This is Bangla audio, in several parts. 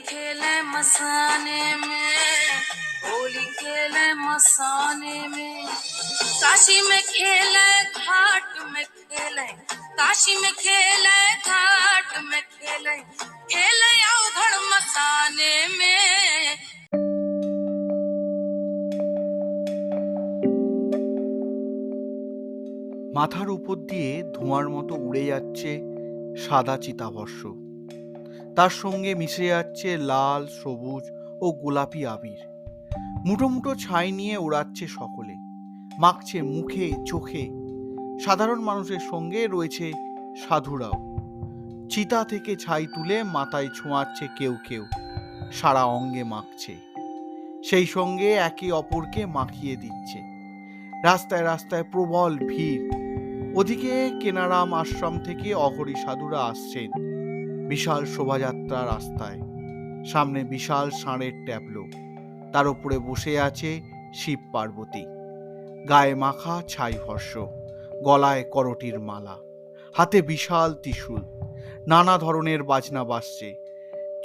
खेले मसाने में होली खेले मसाने में काशी में खेले घाट में खेले काशी में खेले घाट में खेले खेले अवघड़ मसाने में মাথার উপর দিয়ে ধোঁয়ার মতো উড়ে যাচ্ছে সাদা চিতাভস্য তার সঙ্গে মিশে যাচ্ছে লাল, সবুজ ও গোলাপি আবির। মুঠো মুঠো ছাই নিয়ে ওড়াচ্ছে সকলে। মাখছে মুখে, চোখে। সাধারণ মানুষের সঙ্গে রয়েছে সাধুরাও। চিতা থেকে ছাই তুলে মাথায় ছোঁয়াচ্ছে কেউ কেউ। সারা অঙ্গে মাখছে। সেই সঙ্গে একে অপরকে মাখিয়ে দিচ্ছে। রাস্তায় রাস্তায় প্রবল ভিড়। ওদিকে কেনারাম আশ্রম থেকে অঘরী সাধুরা আসছেন। বিশাল শোভাযাত্রা রাস্তায়। সামনে বিশাল ষাঁড়ের ট্যাবলো। তার উপরে বসে আছে শিব পার্বতী। গায়ে মাখা ছাই ভস্য গলায় করটির মালা। হাতে বিশাল ত্রিশূল। নানা ধরনের বাজনা বাজছে।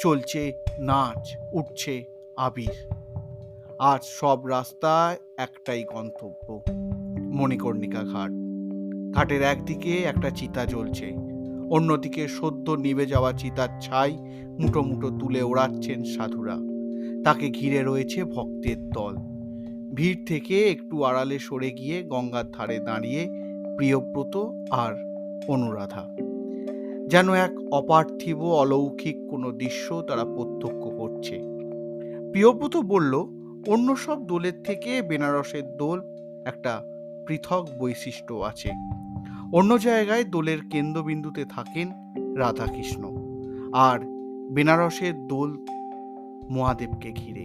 চলছে নাচ, উঠছে আবির। আজ সব রাস্তায় একটাই গন্তব্য। মণিকর্ণিকা ঘাট। ঘাটের একদিকে একটা চিতা জ্বলছে। অন্যদিকে সদ্য নিভে যাওয়া চিতার ছাই মুঠো মুঠো তুলে ওড়াচ্ছেন সাধুরা। তাকে ঘিরে রয়েছে ভক্তের দল। ভিড় থেকে একটু আড়ালে সরে গিয়ে গঙ্গার ধারে দাঁড়িয়ে প্রিয়ব্রত আর অনুরাধা। যেন এক অপার্থিব অলৌকিক কোনো দৃশ্য তারা প্রত্যক্ষ করছে। প্রিয়ব্রত বলল, অন্য সব দোলের থেকে বেনারসের দোল একটা পৃথক বৈশিষ্ট্য আছে। অন্য জায়গায় দোলের কেন্দ্রবিন্দুতে থাকেন রাধাকৃষ্ণ। আর বেনারসের দোল মহাদেবকে ঘিরে।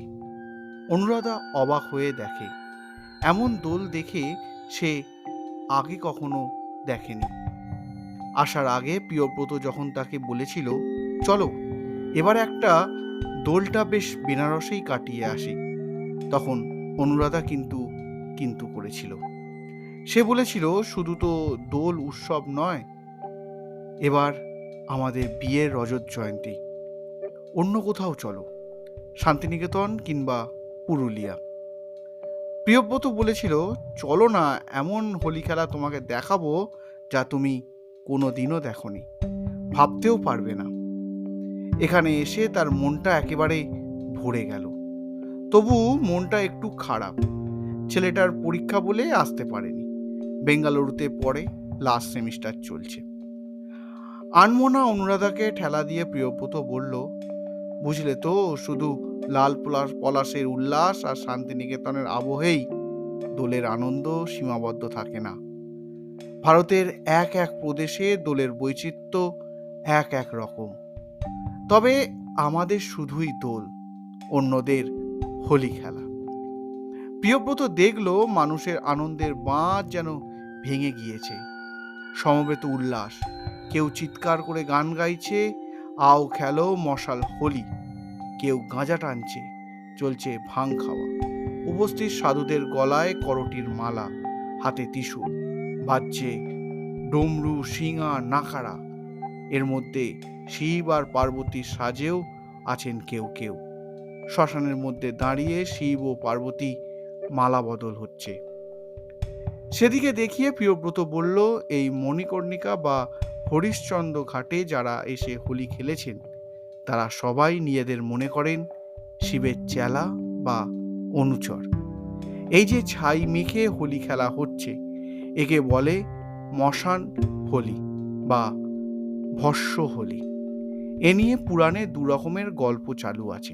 অনুরাধা অবাক হয়ে দেখে, এমন দোল দেখে সে আগে কখনো দেখেনি। আসার আগে প্রিয়ব্রত যখন তাকে বলেছিল, চলো, এবার একটা দোলটা বেশ বেনারসেই কাটিয়ে আসি। তখন অনুরাধা কিন্তু কিন্তু করেছিল। সে বলেছিল, শুধু তো দোল উৎসব নয়, এবার আমাদের বিয়ের রজত জয়ন্তী। অন্য কোথাও চলো, শান্তিনিকেতন কিংবা পুরুলিয়া। প্রিয়ব্রত বলেছিল, চলো না, এমন হোলি খেলা তোমাকে দেখাবো যা তুমি কোনো দিনও দেখনি, ভাবতেও পারবে না। এখানে এসে তার মনটা একেবারে ভরে গেল। তবু মনটা একটু খারাপ, ছেলেটার পরীক্ষা বলে আসতে পারেনি। বেঙ্গালুরুতে পড়ে লাস্ট সেমিস্টার চলছে। আনমোনা অনুরাধাকে ঠেলা দিয়ে প্রিয়ব্রত বলল, বুঝলে তো, শুধু লাল পলাশ পলাশের উল্লাস আর শান্তিনিকেতনের আবহেই দোলের আনন্দ সীমাবদ্ধ থাকে না। ভারতের এক এক প্রদেশে দোলের বৈচিত্র্য এক এক রকম। তবে আমাদের শুধুই দোল, অন্যদের হোলি খেলা। প্রিয়ব্রত দেখল মানুষের আনন্দের বাঁধ যেন ভেঙে গিয়েছে। সমবেত উল্লাস, কেউ চিৎকার করে গান গাইছে, আও খেলো মশাল হোলি, কেউ গাঁজা টানছে, চলছে ভাং খাওয়া। উপস্থিত সাধুদের গলায় করটির মালা, হাতে ত্রিশূল, বাজছে ডমরু শিঙা নাকারা। এর মধ্যে শিব আর পার্বতীর সাজেও আছেন কেউ কেউ। শ্মশানের মধ্যে দাঁড়িয়ে শিব ও পার্বতী মালা বদল হচ্ছে। সেদিকে দেখিয়ে প্রিয়ব্রত বলল, এই মণিকর্ণিকা বা হরিশ্চন্দ্র ঘাটে যারা এসে হোলি খেলেছেন, তারা সবাই নিজেদের মনে করেন শিবের চেলা বা অনুচর। এই যে ছাই মেখে হোলি খেলা হচ্ছে, একে বলে মশান হোলি বা ভস্য হোলি। এ নিয়ে পুরাণে দু রকমের গল্প চালু আছে।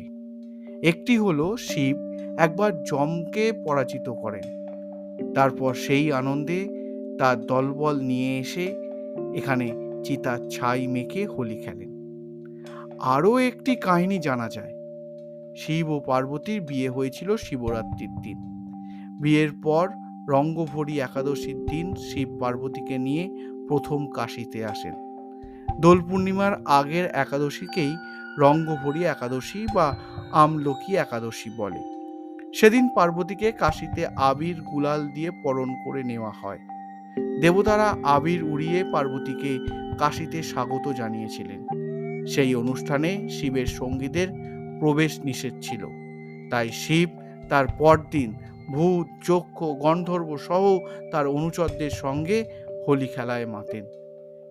একটি হলো শিব, একবার যমকে পরাজিত করেন। তারপর সেই আনন্দে তার দলবল নিয়ে এসে এখানে চিতার ছাই মেখে হোলি খেলেন। আরও একটি কাহিনী জানা যায়। শিব ও পার্বতীর বিয়ে হয়েছিল শিবরাত্রির দিন। বিয়ের পর রঙ্গভরি একাদশীর দিন শিব পার্বতীকে নিয়ে প্রথম কাশিতে আসেন। দোল পূর্ণিমার আগের একাদশীকেই রঙ্গভরি একাদশী বা আমলকি একাদশী বলে। সেদিন পার্বতীকে কাশিতে আবির গুলাল দিয়ে পরণ করে নেওয়া হয়। দেবতারা আবির উড়িয়ে পার্বতীকে কাশিতে স্বাগত জানিয়েছিলেন। সেই অনুষ্ঠানে শিবের সঙ্গীদের প্রবেশ নিষেধ ছিল। তাই শিব তার পরদিন ভূত যক্ষ গন্ধর্ব সহ তার অনুচরদের সঙ্গে হোলি খেলায় মাতেন।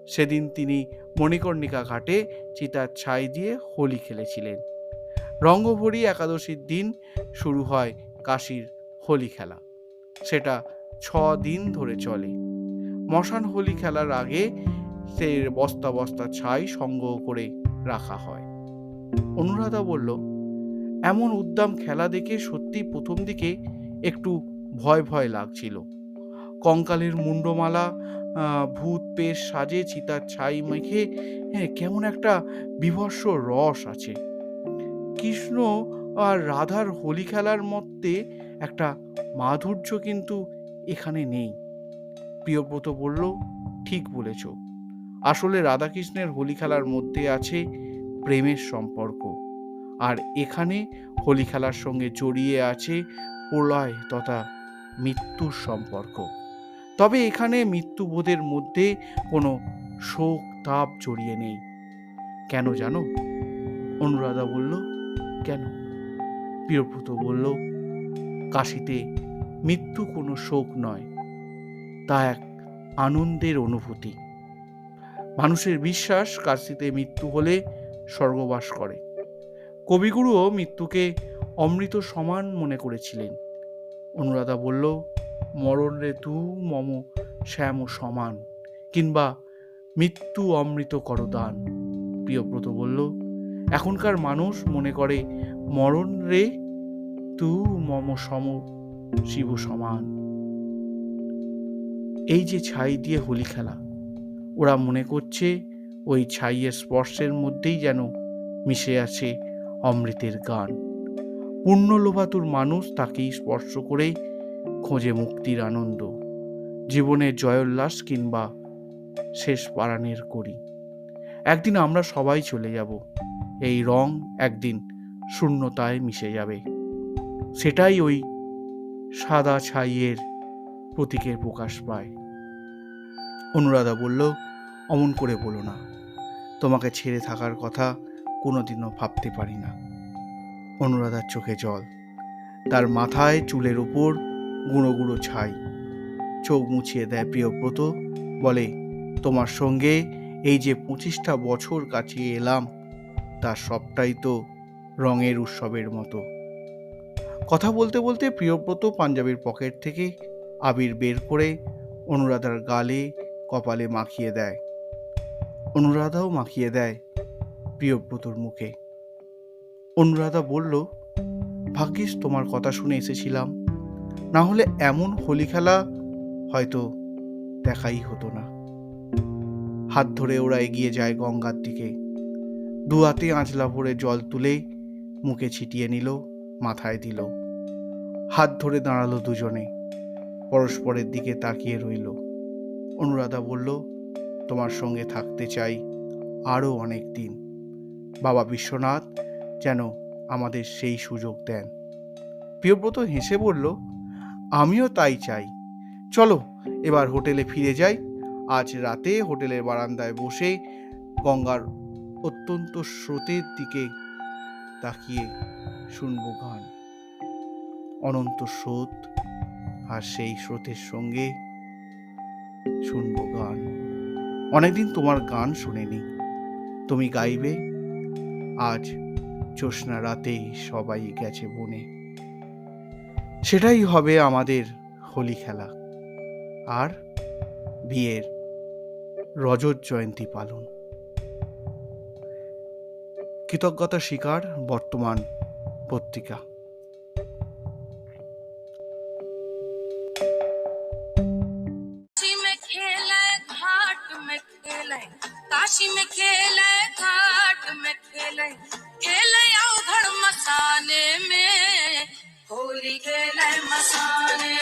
সেদিন তিনি মণিকর্ণিকা ঘাটে চিতার ছাই দিয়ে হোলি খেলেছিলেন। রঙ্গভরি একাদশীর দিন শুরু হয় কাশীর হোলি খেলা। সেটা ছ দিন ধরে চলে। মশান হোলি খেলার আগে সে বস্তা বস্তা ছাই সংগ্রহ করে রাখা হয়। অনুরাধা বলল, এমন উদ্দাম খেলা দেখে সত্যি প্রথম দিকে একটু ভয় ভয় লাগছিল। কঙ্কালের মুন্ডমালা ভূত পেশ সাজে চিতার ছাই মেখে হ্যাঁ কেমন একটা বিভৎস রস আছে। কৃষ্ণ আর রাধার হোলি খেলার মধ্যে একটা মাধুর্য কিন্তু এখানে নেই। প্রিয়ব্রত বলল, ঠিক বলেছ। আসলে রাধাকৃষ্ণের হোলি খেলার মধ্যে আছে প্রেমের সম্পর্ক। আর এখানে হোলি খেলার সঙ্গে জড়িয়ে আছে প্রলয় তথা মৃত্যুর সম্পর্ক। তবে এখানে মৃত্যুবোধের মধ্যে কোনো শোক তাপ জড়িয়ে নেই। কেন জানো? অনুরাধা বলল কেন? প্রিয়ব্রত বলল, কাশিতে মৃত্যু কোনো শোক নয়, তা এক আনন্দের অনুভূতি। মানুষের বিশ্বাস কাশিতে মৃত্যু হলে স্বর্গবাস করে। কবিগুরুও মৃত্যুকে অমৃত সমান মনে করেছিলেন। অনুরাধা বলল, মরণ রে তু মম শ্যাম সমান, কিংবা মৃত্যু অমৃত করদান প্রিয়ব্রত বলল এখনকার মানুষ মনে করে, মরণ রে, তু মম সম শিব সমান। এই যে ছাই দিয়ে হোলি খেলা, ওরা মনে করছে ওই ছাইয়ের স্পর্শের মধ্যেই যেন মিশে আছে অমৃতের গান। পূর্ণ লোভাতুর মানুষ তাকেই স্পর্শ করে খোঁজে মুক্তির আনন্দ, জীবনের জয়োল্লাস কিংবা শেষ পারানের করি। একদিন আমরা সবাই চলে যাব এই রং একদিন শূন্যতায় মিশে যাবে। সেটাই ওই সাদা ছাইয়ের প্রতীকের প্রকাশ পায়। অনুরাধা বলল, অমন করে বলো না। তোমাকে ছেড়ে থাকার কথা কোনোদিনও ভাবতে পারি না। অনুরাধার চোখে জল। তার মাথায় চুলের উপর গুঁড়ো গুঁড়ো ছাই। চোখ মুছিয়ে দেয় প্রিয়ব্রত। বলে, তোমার সঙ্গে এই যে পঁচিশটা বছর কাটিয়ে এলাম তার সবটাই তো রঙের উৎসবের মতো। কথা বলতে বলতে প্রিয়ব্রত পাঞ্জাবির পকেট থেকে আবির বের করে অনুরাধার গালে, কপালে মাখিয়ে দেয়। অনুরাধাও মাখিয়ে দেয় প্রিয়ব্রতর মুখে। অনুরাধা বলল, ভাগ্যিস তোমার কথা শুনে এসেছিলাম। না হলে এমন হোলি খেলা হয়তো দেখাই হতো না। হাত ধরে ওরা এগিয়ে যায় গঙ্গার দিকে। দু হাতে আঁচলা ভরে জল তুলে মুখে ছিটিয়ে নিল, মাথায় দিল। হাত ধরে দাঁড়াল দুজনে। পরস্পরের দিকে তাকিয়ে রইল। অনুরাধা বলল, তোমার সঙ্গে থাকতে চাই আরও অনেক দিন। বাবা বিশ্বনাথ যেন আমাদের সেই সুযোগ দেন। প্রিয়ব্রত হেসে বলল, আমিও তাই চাই। চলো, এবার হোটেলে ফিরে যাই। আজ রাতে হোটেলের বারান্দায় বসে গঙ্গার অত্যন্ত স্রোতের দিকে তাকিয়ে শুনব গান। অনন্ত স্রোত আর সেই স্রোতের সঙ্গে শুনব গান। অনেকদিন তোমার গান শুনিনি। তুমি গাইবে? আজ জ্যোৎস্না রাতেই সবাই গেছে বনে। সেটাই হবে আমাদের হোলি খেলা। আর বিয়ের রজত জয়ন্তী পালন। কৃতজ্ঞতা শিকার বর্তমান পত্রিকা काशी में खेले घाट में खेले काशी में खेले घाट में खेले खेले अवघड़ मसाले में होली खेले मसाले